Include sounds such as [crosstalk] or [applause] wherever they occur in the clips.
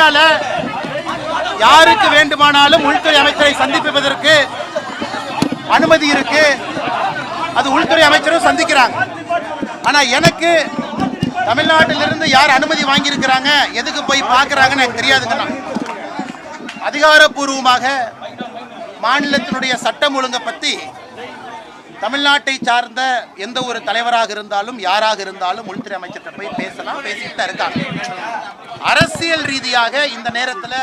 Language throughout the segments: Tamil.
இந்தியால யாருக்கு வேண்டுமானாலும் உள்துறை அமைச்சரை சந்திப்பதற்கு அனுமதி இருக்கு. அது உள்துறை அமைச்சரும் சந்திக்கிறாங்க. ஆனா எனக்கு தமிழ்நாட்டிலிருந்து யார் அனுமதி வாங்கியிருக்கிறாங்க எதுக்கு போய் பார்க்குறாங்கன்னு எனக்கு தெரியாதுங்கண்ணா அதிகாரப்பூர்வமாக மாநிலத்தினுடைய சட்டம் ஒழுங்கை பற்றி தமிழ்நாட்டை சார்ந்த எந்த ஒரு தலைவராக இருந்தாலும் யாராக இருந்தாலும் உள்துறை அமைச்சர்கிட்ட போய் பேசலாம் பேசிட்டு தான் இருக்காங்க. அரசியல் ரீதியாக இந்த நேரத்தில்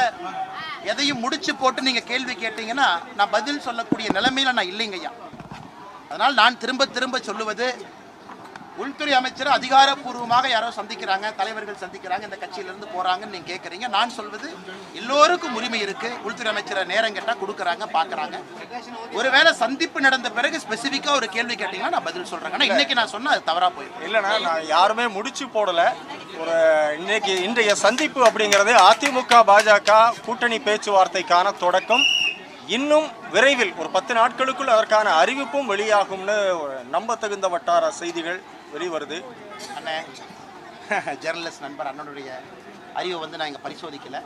எதையும் முடிச்சு போட்டு நீங்கள் கேள்வி கேட்டீங்கன்னா நான் பதில் சொல்லக்கூடிய நிலைமையில நான் இல்லைங்கய்யா அதனால் நான் திரும்ப திரும்ப சொல்லுவது உள்துறை அமைச்சர் அதிகாரப்பூர்வமாக யாரோ சந்திக்கிறாங்க தலைவர்கள் சந்திக்கிறாங்க இந்த கட்சியிலிருந்து போறாங்கன்னு நீங்க கேட்குறீங்க நான் சொல்வது எல்லோருக்கும் உரிமை இருக்கு. உள்துறை அமைச்சரை நேரம் கேட்டால் கொடுக்குறாங்க பார்க்கறாங்க ஒருவேளை சந்திப்பு நடந்த பிறகு ஸ்பெசிஃபிக்காக ஒரு கேள்வி கேட்டீங்கன்னா நான் பதில் சொல்றேன். ஆனால் இன்னைக்கு நான் சொன்னா அது தவறா போயிடும். இல்லைண்ணா நான் யாருமே முடிச்சு போடல. ஒரு இன்னைக்கு இன்றைய சந்திப்பு அப்படிங்கிறது அதிமுக பாஜக கூட்டணி பேச்சுவார்த்தைக்கான தொடக்கம். இன்னும் விரைவில் ஒரு பத்து நாட்களுக்குள் அதற்கான அறிவிப்பும் வெளியாகும்னு நம்ப தகுந்த வட்டார செய்திகள் வெளிவருது. அண்ணே. [laughs] ஜெர்னலிஸ்ட் நண்பர் அண்ணனுடைய அறிவை வந்து நான் இங்கே பரிசோதிக்கலை.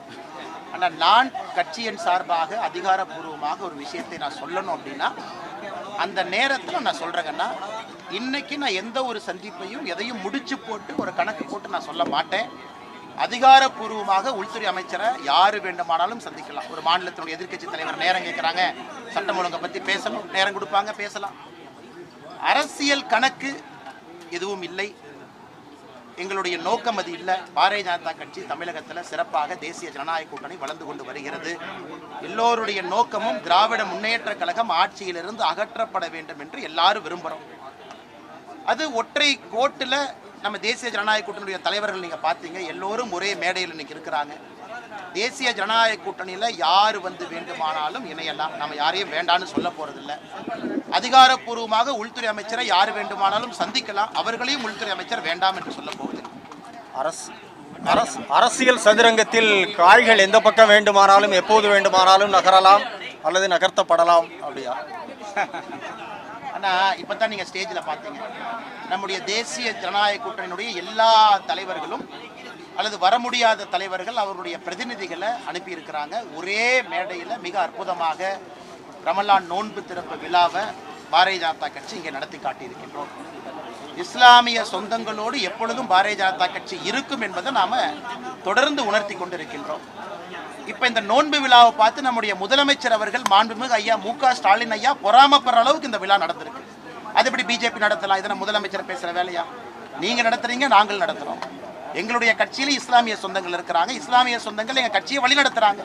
ஆனால் நான் கட்சியின் சார்பாக அதிகாரப்பூர்வமாக ஒரு விஷயத்தை நான் சொல்லணும் அப்படின்னா அந்த நேரத்தில் நான் சொல்கிறேங்கன்னா இன்னைக்கு நான் எந்த ஒரு சந்திப்பையும் எதையும் முடிச்சு போட்டு ஒரு கணக்கு போட்டு நான் சொல்ல மாட்டேன். அதிகாரப்பூர்வமாக உள்துறை அமைச்சரை யார் வேண்டுமானாலும் சந்திக்கலாம். ஒரு மாநிலத்தினுடைய எதிர்க்கட்சி தலைவர் நேரம் கேட்குறாங்க சட்டம் ஒழுங்கை பற்றி பேசணும். நேரம் கொடுப்பாங்க பேசலாம். அரசியல் கணக்கு எதுவும் இல்லை. எங்களுடைய நோக்கம் அது இல்லை. பாரதிய ஜனதா கட்சி தமிழகத்தில் சிறப்பாக தேசிய ஜனநாயக கூட்டணி வளர்ந்து கொண்டு வருகிறது. எல்லோருடைய நோக்கமும் திராவிட முன்னேற்ற கழகம் ஆட்சியிலிருந்து அகற்றப்பட வேண்டும் என்று எல்லாரும் விரும்புகிறோம் அது ஒற்றை கோட்டில் நம்ம தேசிய ஜனநாயக கூட்டணியுடைய தலைவர்கள் நீங்கள் பார்த்தீங்க எல்லோரும் ஒரே மேடையில் இன்னைக்கு இருக்கிறாங்க. தேசிய ஜனநாயக கூட்டணியில் யார் வந்து வேண்டுமானாலும் இணையலாம். நம்ம யாரையும் வேண்டான்னு சொல்ல போகிறதில்ல அதிகாரப்பூர்வமாக உள்துறை அமைச்சரை யார் வேண்டுமானாலும் சந்திக்கலாம். அவர்களையும் உள்துறை அமைச்சர் வேண்டாம் என்று சொல்ல போவதில்லை. அரசு அரசு அரசியல் சதுரங்கத்தில் காய்கள் எந்த பக்கம் வேண்டுமானாலும் எப்போது வேண்டுமானாலும் நகரலாம் அல்லது நகர்த்தப்படலாம் அப்படியா? ஆனால் இப்போ தான் நீங்கள் ஸ்டேஜில் பார்த்தீங்க நம்முடைய தேசிய ஜனநாயக கூட்டணியினுடைய எல்லா தலைவர்களும் அல்லது வர முடியாத தலைவர்கள் அவருடைய பிரதிநிதிகளை அனுப்பியிருக்கிறாங்க. ஒரே மேடையில் மிக அற்புதமாக ரமலான் நோன்பு திறப்பு விழாவை பாரதிய ஜனதா கட்சி இங்கே நடத்தி காட்டியிருக்கின்றோம். இஸ்லாமிய சொந்தங்களோடு எப்பொழுதும் பாரதிய ஜனதா கட்சி இருக்கும் என்பதை நாம தொடர்ந்து உணர்த்தி கொண்டிருக்கின்றோம். இப்ப இந்த நோன்பு விழாவை பார்த்து நம்முடைய முதலமைச்சர் அவர்கள் மாண்புமிகு ஐயா மு க ஸ்டாலின் ஐயா பொறாமப்படுற அளவுக்கு இந்த விழா நடந்திருக்கு. அது எப்படி பிஜேபி நடத்தலாம்? இதனால் முதலமைச்சர் பேசுகிற வேலையா? நீங்கள் நடத்துறீங்க நாங்கள் நடத்துகிறோம் எங்களுடைய கட்சியில் இஸ்லாமிய சொந்தங்கள் இருக்கிறாங்க. இஸ்லாமிய சொந்தங்கள் எங்கள் கட்சியை வழி நடத்துகிறாங்க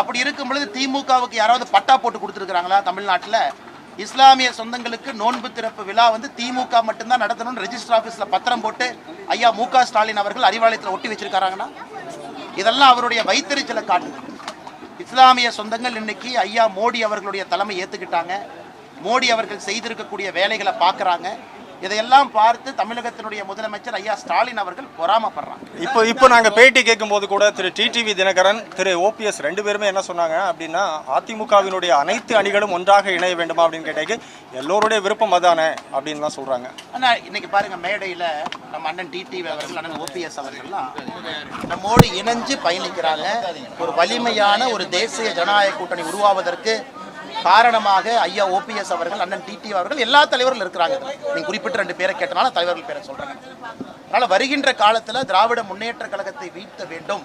அப்படி இருக்கும் பொழுது திமுகவுக்கு யாராவது பட்டா போட்டு கொடுத்துருக்குறாங்களா தமிழ்நாட்டில்? இஸ்லாமிய சொந்தங்களுக்கு நோன்பு திறப்பு விழா வந்து திமுக மட்டும்தான் நடத்தணும்னு ரெஜிஸ்டர் ஆஃபீஸில் பத்திரம் போட்டு ஐயா மு ஸ்டாலின் அவர்கள் அறிவாலயத்தில் ஒட்டி வச்சிருக்காங்கன்னா இதெல்லாம் அவருடைய வைத்தறிச்சலை காட்டுது. இஸ்லாமிய சொந்தங்கள் இன்னைக்கு ஐயா மோடி அவர்களுடைய தலைமை ஏற்றுக்கிட்டாங்க மோடி அவர்கள் செய்திருக்கக்கூடிய வேலைகளை பார்க்குறாங்க. இதையெல்லாம் பார்த்து தமிழகத்தினுடைய முதலமைச்சர் ஐயா ஸ்டாலின் அவர்கள் பொறாமப்படுறாங்க. இப்போ இப்போ நாங்கள் பேட்டி கேட்கும்போது கூட திரு டிடிவி தினகரன் திரு ஓபிஎஸ் ரெண்டு பேருமே என்ன சொன்னாங்க அப்படின்னா அதிமுகவினுடைய அனைத்து அணிகளும் ஒன்றாக இணைய வேண்டுமா அப்படின்னு கேட்டேக்கு எல்லோருடைய விருப்பம் அதானே அப்படின்னு தான் சொல்கிறாங்க ஆனா இன்னைக்கு பாருங்க மேடையில நம்ம அண்ணன் டிடிவி அவர்கள் அண்ணன் ஓபிஎஸ் அவர்கள்லாம் நம்மோடு இணைஞ்சு பயணிக்கிறாங்க. ஒரு வலிமையான ஒரு தேசிய ஜனநாயக கூட்டணி உருவாவதற்கு காரணமாக ஐயா ஓபிஎஸ் அவர்கள் அண்ணன் டிடி அவர்கள் எல்லா தலைவர்களும் இருக்கிறாங்க நீங்கள் குறிப்பிட்ட ரெண்டு பேரை கேட்டனால தலைவர்கள் பேரை சொல்றாங்க அதனால வருகின்ற காலத்துல திராவிட முன்னேற்ற கழகத்தை வீழ்த்த வேண்டும்.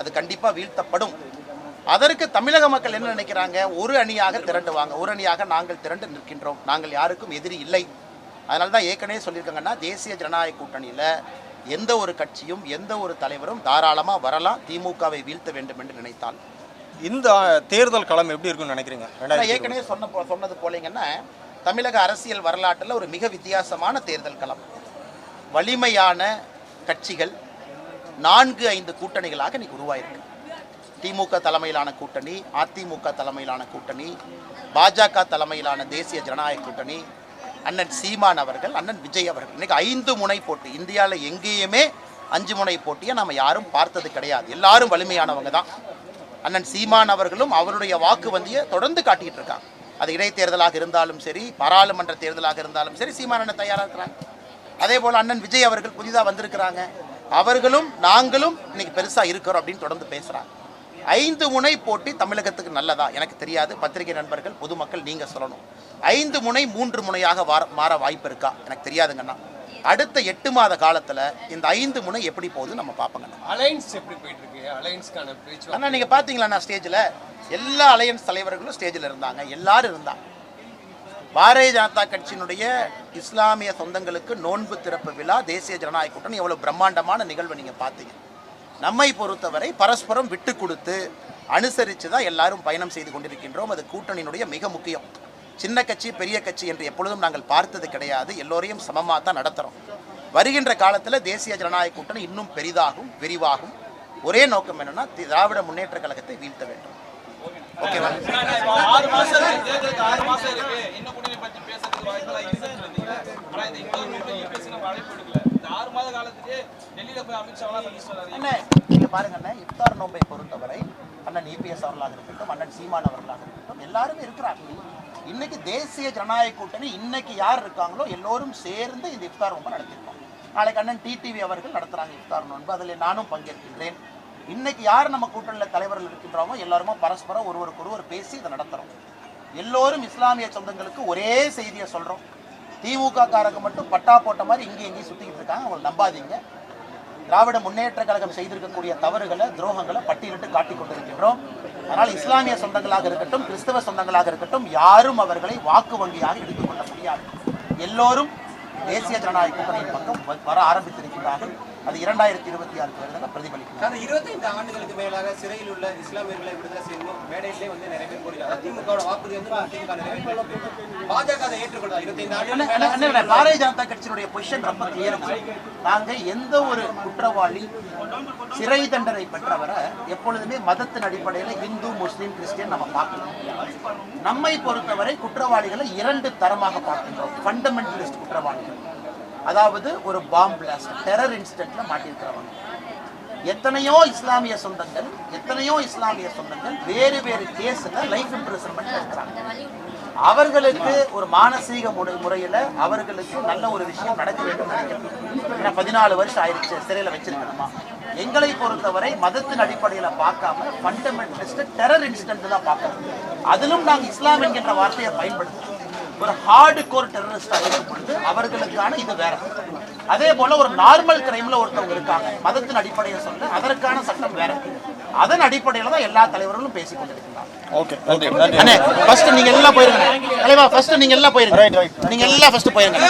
அது கண்டிப்பா வீழ்த்தப்படும். அதற்கு தமிழக மக்கள் என்ன நினைக்கிறாங்க? ஒரு அணியாக திரண்டுவாங்க. ஒரு அணியாக நாங்கள் திரண்டு நிற்கின்றோம். நாங்கள் யாருக்கும் எதிரி இல்லை. அதனால தான் ஏற்கனவே சொல்லியிருக்காங்கன்னா தேசிய ஜனநாயக கூட்டணியில் எந்த ஒரு கட்சியும் எந்த ஒரு தலைவரும் தாராளமாக வரலாம். திமுகவை வீழ்த்த வேண்டும் என்று நினைத்தால். இந்த தேர்தல் களம் எப்படி இருக்கும்னு நினைக்கிறீங்க? ஏற்கனவே சொன்ன சொன்னது போலீங்கன்னா தமிழக அரசியல் வரலாற்றில் ஒரு மிக வித்தியாசமான தேர்தல் களம். வலிமையான கட்சிகள் நான்கு ஐந்து கூட்டணிகளாக இன்னைக்கு உருவாயிருக்கு. திமுக தலைமையிலான கூட்டணி அதிமுக தலைமையிலான கூட்டணி பாஜக தலைமையிலான தேசிய ஜனநாயக கூட்டணி அண்ணன் சீமான் அவர்கள் அண்ணன் விஜய் அவர்கள். இன்னைக்கு ஐந்து முனை போட்டி இந்தியாவில் எங்கேயுமே அஞ்சு முனை போட்டியை நம்ம யாரும் பார்த்தது கிடையாது. எல்லாரும் வலிமையானவங்க தான். அண்ணன் சீமான் அவர்களும் அவருடைய வாக்கு வந்தியை தொடர்ந்து காட்டிக்கிட்டு இருக்காங்க. அது இடைத்தேர்தலாக இருந்தாலும் சரி பாராளுமன்ற தேர்தலாக இருந்தாலும் சரி சீமான் அண்ணன் தயாராக இருக்கிறாங்க. அதே போல் அண்ணன் விஜய் அவர்கள் புதிதாக வந்திருக்கிறாங்க. அவர்களும் நாங்களும் இன்னைக்கு பெருசாக இருக்கிறோம் அப்படின்னு தொடர்ந்து பேசுறாங்க. ஐந்து முனை போட்டி தமிழகத்துக்கு நல்லதா? எனக்கு தெரியாது. பத்திரிகை நண்பர்கள் பொதுமக்கள் நீங்க சொல்லணும். ஐந்து முனை மூன்று முனையாக மாற வாய்ப்பு இருக்கா? எனக்கு தெரியாதுங்கண்ணா. அடுத்த எட்டு மாத காலத்துல இந்த ஐந்து முனை எப்படி போகுது நம்ம பார்ப்போங்கண்ணா அலைன்ஸ் எப்படி போயிட்டு இருக்கு அலைன்ஸ்க்கான பேச்சுவார்த்தை அண்ணா நீங்க பாத்தீங்களா ஸ்டேஜ்ல? எல்லா அலையன்ஸ் தலைவர்களும் ஸ்டேஜில் இருந்தாங்க. எல்லாரும் இருந்தாங்க. பாரதிய ஜனதா கட்சியினுடைய இஸ்லாமிய சொந்தங்களுக்கு நோன்பு திறப்பு விழா தேசிய ஜனநாயக கூட்டணி எவ்வளவு பிரம்மாண்டமான நிகழ்வை நீங்க பார்த்தீங்க. நம்மை பொறுத்தவரை பரஸ்பரம் விட்டு கொடுத்து அனுசரித்து தான் எல்லாரும் பயணம் செய்து கொண்டிருக்கின்றோம். அது கூட்டணியினுடைய மிக முக்கியம். சின்ன கட்சி பெரிய கட்சி என்று எப்பொழுதும் நாங்கள் பார்த்தது கிடையாது. எல்லோரையும் சமமாக தான் நடத்துகிறோம் வருகின்ற காலத்தில் தேசிய ஜனநாயக கூட்டணி இன்னும் பெரிதாகும் விரிவாகும். ஒரே நோக்கம் என்னன்னா திராவிட முன்னேற்ற கழகத்தை வீழ்த்த வேண்டும். ஓகேவா? ஆறு ஆறு மாத காலத்துக்கு டெல்லியில நீங்க பாருங்க இஃப்தார் நோன்பை பொறுத்தவரை அண்ணன் இபிஎஸ் அவர்களாக இருக்கட்டும் அண்ணன் சீமான் அவர்களாக இருக்கட்டும் எல்லாருமே இருக்கிறாங்க. இன்னைக்கு தேசிய ஜனநாயக கூட்டணி இன்னைக்கு யார் இருக்காங்களோ எல்லோரும் சேர்ந்து இந்த இஃப்தார் நோன்பை நடத்திருக்கோம் நாளைக்கு அண்ணன் டிடிவி அவர்கள் நடத்துறாங்க இஃப்தார் நோன்பு. அதில் நானும் பங்கேற்கின்றேன். இன்னைக்கு யார் நம்ம கூட்டணியில் தலைவர்கள் இருக்கின்றோமோ எல்லாருமே பரஸ்பரம் ஒருவருக்கு ஒருவர் பேசி இதை நடத்துகிறோம் எல்லோரும் இஸ்லாமிய சொந்தங்களுக்கு ஒரே செய்தியை சொல்கிறோம் திமுக காரங்க மட்டும் பட்டா போட்ட மாதிரி இங்கேயும் இங்கேயும் சுற்றிக்கிட்டு இருக்காங்க. அவங்களை நம்பாதீங்க. திராவிட முன்னேற்ற கழகம் செய்திருக்கக்கூடிய தவறுகளை துரோகங்களை பட்டியலிட்டு காட்டிக் கொண்டிருக்கின்றோம். அதனால் இஸ்லாமிய சொந்தங்களாக இருக்கட்டும் கிறிஸ்தவ சொந்தங்களாக இருக்கட்டும் யாரும் அவர்களை வாக்கு வங்கியாக எடுத்துக்கொள்ள முடியாது. எல்லோரும் தேசிய ஜனநாயக கூட்டணியின் பக்கம் வர ஆரம்பித்திருக்கிறார்கள் அது இரண்டாயிரத்தி இருபத்தி ஆறு தேர்தலில் பிரதிபலிக்கும் கடந்த இருபத்தைந்து ஆண்டுகளுக்கு மேலாக சிறையில் உள்ள இஸ்லாமியர்களை விடுதலை செய்யணும். மேடையிலே வந்து நிறைய பேர் கூறுகிறார் திமுகவோட வாக்குறுதி வந்து திமுக நிறைவேற்ற பாஜக அதை ஏற்றுக்கொள்ளார் இருபத்தைந்து பாரதிய ஜனதா கட்சியினுடைய பொசிஷன் ரொம்ப கிளியர் நாங்க எந்த ஒரு குற்றவாளி சிறை தண்டனை பெற்றவரை எப்பொழுதுமே மதத்தின் அடிப்படையில் இந்து முஸ்லீம் கிறிஸ்டியன் நம்ம பார்க்கணும். நம்மை பொறுத்தவரை குற்றவாளிகளை இரண்டு தரமாக பார்க்கின்றோம். ஃபண்டமெண்டலிஸ்ட் குற்றவாளிகள். அதாவது ஒரு பாம் பிளாஸ்ட் டெரர் இன்சிடென்ட்ல மாட்டியிருக்கிறவங்க. எத்தனையோ இஸ்லாமிய சொந்தங்கள் எத்தனையோ இஸ்லாமிய சொந்தங்கள் வேறு வேறு கேஸ்ல லைஃப் இம்ப்ரெசன்மெண்ட் இருக்கிறாங்க. அவர்களுக்கு ஒரு மானசீக முறை முறையில அவர்களுக்கு நல்ல ஒரு விஷயம் நடக்க வேண்டும் ஏன்னா பதினாலு வருஷம் ஆயிடுச்சு சிறையில வச்சிருக்கணுமா எங்களை பொறுத்தவரை மதத்தின் அடிப்படையில பார்க்காம ஃபண்டமெண்டலிஸ்ட் டெரர் இன்சிடென்ட் தான் பார்க்கணும். அதிலும் நாங்கள் இஸ்லாம் என்கின்ற வார்த்தையை பயன்படுத்துறோம். ஒரு ஹார்டு கோர் டெரரிஸ்டாக இருக்கும் பொழுது அவர்களுக்கான இது வேற. அதே போல ஒரு நார்மல் கிரைம்ல ஒருத்தவங்க இருக்காங்க. மதத்தின் அடிப்படையை சொல்ல அதற்கான சட்டம் வேற. அதன் அடிப்படையில தான் எல்லா தலைவர்களும் பேசிக் கொண்டிருக்கிறாங்க ஓகே நன்றி அண்ணே ஃபர்ஸ்ட் நீங்க எல்லாம் போயிருங்க. தலைவா ஃபர்ஸ்ட் நீங்க எல்லாம் போயிருங்க. நீங்க எல்லாம் ஃபர்ஸ்ட் போயிருங்க.